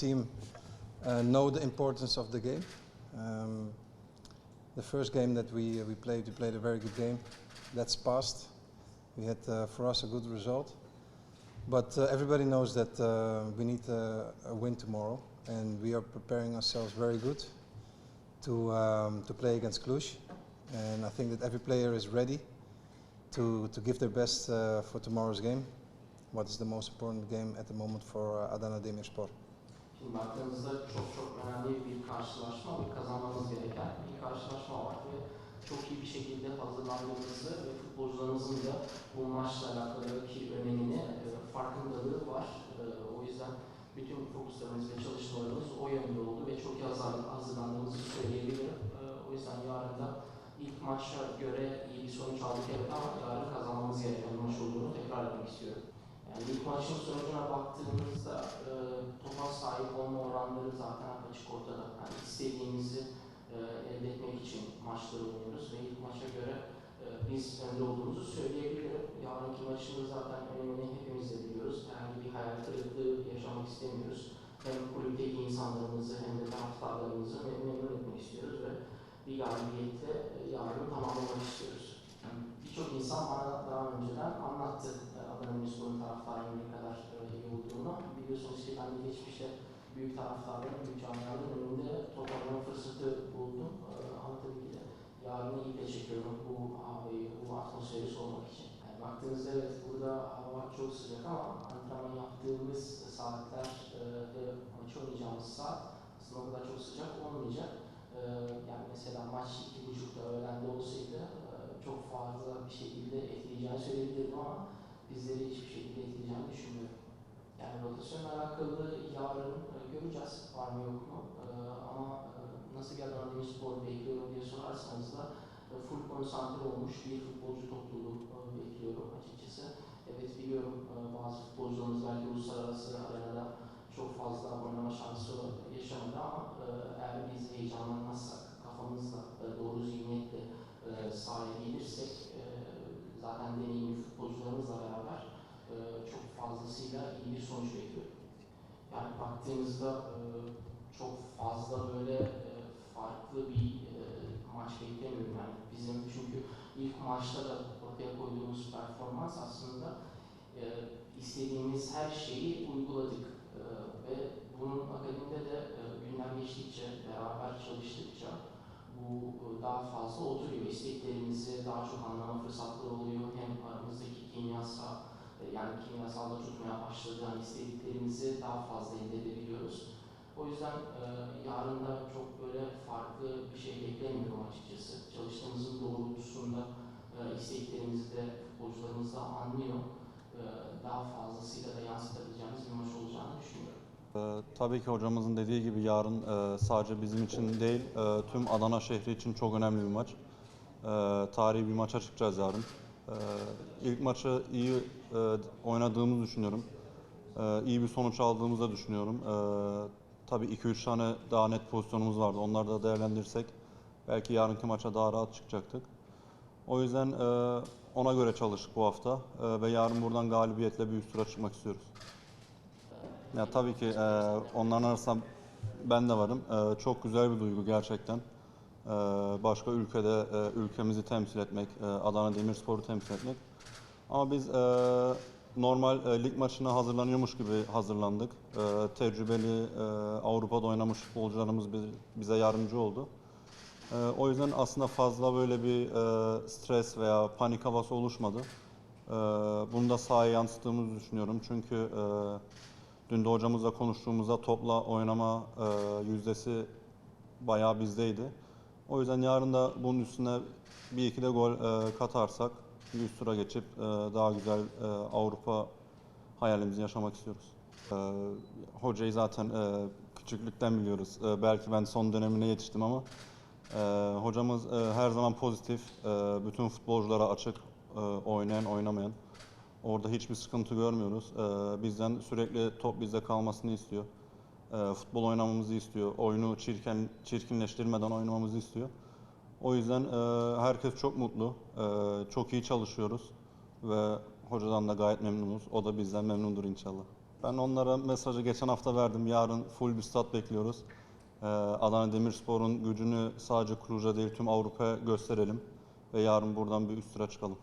team uh, know the importance of the game. Um, the first game that we we played, we played a very good game. That's past. We had uh, for us a good result, but uh, everybody knows that uh, we need a, a win tomorrow, and we are preparing ourselves very good to um, to play against Cluj. And I think that every player is ready to to give their best uh, for tomorrow's game. What is the most important game at the moment for uh, Adana Demirspor? Şimdi baktığınızda çok çok önemli bir karşılaşma ve kazanmamız gereken bir karşılaşma var ve çok iyi bir şekilde hazırlandığımızı ve futbolcularımızın da bu maçla alakalı ki önemini e, farkındalığı var. E, O yüzden bütün fokuslarımız ve çalışmalarımız o yönde oldu ve çok iyi hazır- hazırlandığımızı söyleyebilirim. E, O yüzden yarın da ilk maça göre iyi bir sonuç aldık evet ama yarın kazanmamız gereken maç olduğunu tekrar etmek istiyorum. Yani ilk maçın sonucuna baktığımızda açık ortada. Yani istediğimizi e, elde etmek için maçları oynuyoruz ve ilk maça göre e, biz önde olduğumuzu söyleyebilirim. Yarınki maçın da zaten önemini hepimiz de biliyoruz. Herhangi bir hayal kırıklığı yaşamak istemiyoruz. Hem kulüpteki insanlarımızı hem de taraftarlarımızı mem- memnun etmek istiyoruz ve bir galibiyetle e, yarını tamamlamak istiyoruz. Yani Birçok insan bana daha önceden anlattı e, Adana Demirspor'un taraftarının ne kadar e, iyi olduğunu. Biliyorsunuz ki ben de geçmişte büyük taraftarların, büyük camiaların önünde top oynama fırsatı buldum. E, Ama tabii de yarını iple çekiyorum bu havayı, bu atmosferi sormak için. Yani baktığınızda evet burada hava çok sıcak ama antrenman yaptığımız saatler e, ve maçı oynayacağımız saat aslında o kadar çok sıcak olmayacak. E, Yani mesela maç iki buçukta öğlende olsaydı e, çok fazla bir şekilde etkileyeceğini söyleyebilirdim ama bizleri hiçbir şekilde etkileyeceğini düşünmüyorum. Yani rotasyonla alakalı yarın e, göreceğiz var mı yok mu E, ama e, nasıl bir Adana Demirspor bekliyorum diye sorarsanız da full konsantre olmuş bir futbolcu topluluğu bekliyorum açıkçası. Evet biliyorum bazı futbolcularımız belki uluslararası arenada çok fazla oynama şansı yaşamadı ama eğer biz heyecanlanmazsak, kafamızla doğru zihniyetle sahaya gelirsek zaten deneyimli futbolcularımızla fazlasıyla iyi bir sonuç bekliyorum. Yani baktığımızda e, çok fazla böyle e, farklı bir e, maç beklemiyorum. Yani bizim çünkü ilk maçta da ortaya koyduğumuz performans aslında e, istediğimiz her şeyi uyguladık E, ve bunun akabinde de e, günler geçtikçe, beraber çalıştıkça bu e, daha fazla oturuyor. İsteklerimizi daha çok anlama fırsatları oluyor. Hem yani kimyasalda tutmaya başladı. Yani istediklerimizi daha fazla elde edebiliyoruz. O yüzden e, yarın da çok böyle farklı bir şey beklemiyorum açıkçası. Çalıştığımızın doğrultusunda e, isteklerimizi de futbolcularımız da anlıyor. E, daha fazlasıyla da yansıtabileceğimiz bir maç olacağını düşünüyorum. Ee, tabii ki hocamızın dediği gibi yarın e, sadece bizim için değil, e, tüm Adana şehri için çok önemli bir maç. E, tarihi bir maça çıkacağız yarın. E, ilk maçı iyi e, oynadığımızı düşünüyorum. E, iyi bir sonuç aldığımızı düşünüyorum. E, tabii 2-3 tane daha net pozisyonumuz vardı. Onları da değerlendirirsek belki yarınki maça daha rahat çıkacaktık. O yüzden e, ona göre çalıştık bu hafta E, ve yarın buradan galibiyetle bir üst çıkmak istiyoruz. Ya tabii ki e, onların arasında ben de varım. Çok güzel bir duygu gerçekten. E, başka ülkede e, ülkemizi temsil etmek, e, Adana Demirspor'u temsil etmek. Ama biz e, normal lig maçına hazırlanıyormuş gibi hazırlandık. Tecrübeli Avrupa'da oynamış futbolcularımız bi- bize yardımcı oldu. O yüzden aslında fazla böyle bir stres veya panik havası oluşmadı. Bunu da sahaya yansıttığımızı düşünüyorum. Çünkü Dün de hocamızla konuştuğumuzda topla oynama yüzdesi bayağı bizdeydi. O yüzden yarın da bunun üstüne bir iki de gol e, katarsak bir üst tura geçip e, daha güzel e, Avrupa hayalimizi yaşamak istiyoruz. E, hocayı zaten e, küçüklükten biliyoruz. E, belki ben son dönemine yetiştim ama e, hocamız e, her zaman pozitif, e, bütün futbolculara açık, e, oynayan oynamayan. Orada hiçbir sıkıntı görmüyoruz. Ee, bizden sürekli top bizde kalmasını istiyor. Ee, futbol oynamamızı istiyor. Oyunu çirkin, çirkinleştirmeden oynamamızı istiyor. O yüzden e, herkes çok mutlu. Ee, çok iyi çalışıyoruz. Ve hocadan da gayet memnunuz. O da bizden memnundur inşallah. Ben onlara mesajı geçen hafta verdim. Yarın full bir stat bekliyoruz. Ee, Adana Demirspor'un gücünü sadece Cluj'a değil tüm Avrupa'ya gösterelim. Ve yarın buradan bir üst tura çıkalım.